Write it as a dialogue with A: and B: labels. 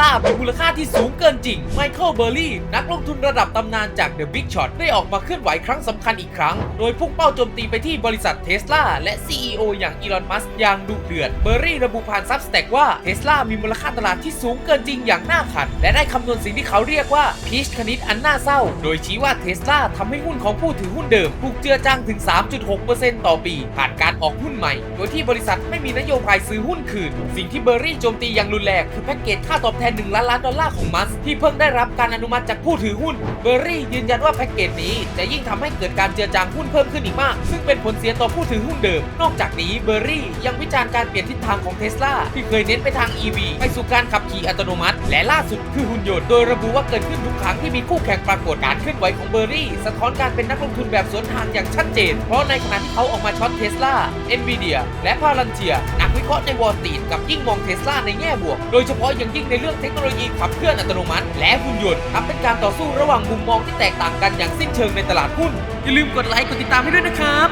A: ลามีมูลค่าที่สูงเกินจริง ไมเคิลเบอร์รี่ นักลงทุนระดับตำนานจาก The Big Shot ได้ออกมาเคลื่อนไหวครั้งสำคัญอีกครั้ง โดยพุ่งเป้าโจมตีไปที่บริษัทเทสลาและ CEO อย่างอีลอน มัสก์อย่างดุเดือด เบอร์รี่ระบุผ่านซับสแต็กว่าเทสลามีมูลค่าตลาดที่สูงเกินจริงอย่างน่าขัน และได้คำนวณสิ่งที่เขาเรียกว่าพีชคณิตอันน่าเศร้า โดยชี้ว่าเทสลาทำให้หุ้นของผู้ถือหุ้นเดิมถูกเจือจางถึง 3.6%ต่อปี ผ่านการออกหุ้นใหม่ โดยที่บริษัทไม่มีนโยบายซื้อหุ้นคืน สิ่งที่เบอร์รี่โจมตีอย่างรุนแรงคือแพ็กเกจค่าตอบแทน1 ล้านล้านดอลลาร์ของมัสที่เพิ่งได้รับการอนุมัติจากผู้ถือหุ้น เบอร์รี่ยืนยันว่าแพ็กเกจนี้จะยิ่งทำให้เกิดการเจือจางหุ้นเพิ่มขึ้นอีกมาก ซึ่งเป็นผลเสียต่อผู้ถือหุ้นเดิม นอกจากนี้เบอร์รี่ยังวิจารณ์การเปลี่ยนทิศทางของเทสลาที่เคยเน้นไปทาง EV ไปสู่การขับขี่อัตโนมัติ และล่าสุดคือหุ่นยนต์โดยระบุว่าเกิดขึ้นทุกครั้งที่มีคู่แข่งปรากฏการเคลื่อนไหวของเบอร์รี่สะท้อนการเป็นนักลงทุนแบบสวนทางอย่างชัดเจน เพราะในขณะที่เขาออกมาช็อตเทสลา NVIDIA และพาลันเจีย วิเคราะห์ในวอลตีนกับยิ่งมองเทสลาในแง่บวก โดยเฉพาะอย่างยิ่งในเรื่องเทคโนโลยีขับเคลื่อนอัตโนมัติ และหุ่นยนต์นับเป็นการต่อสู้ระหว่างมุมมองที่แตกต่างกันอย่างสิ้นเชิงในตลาดหุ้นอย่าลืมกดไลค์กดติดตามให้ด้วยนะครับ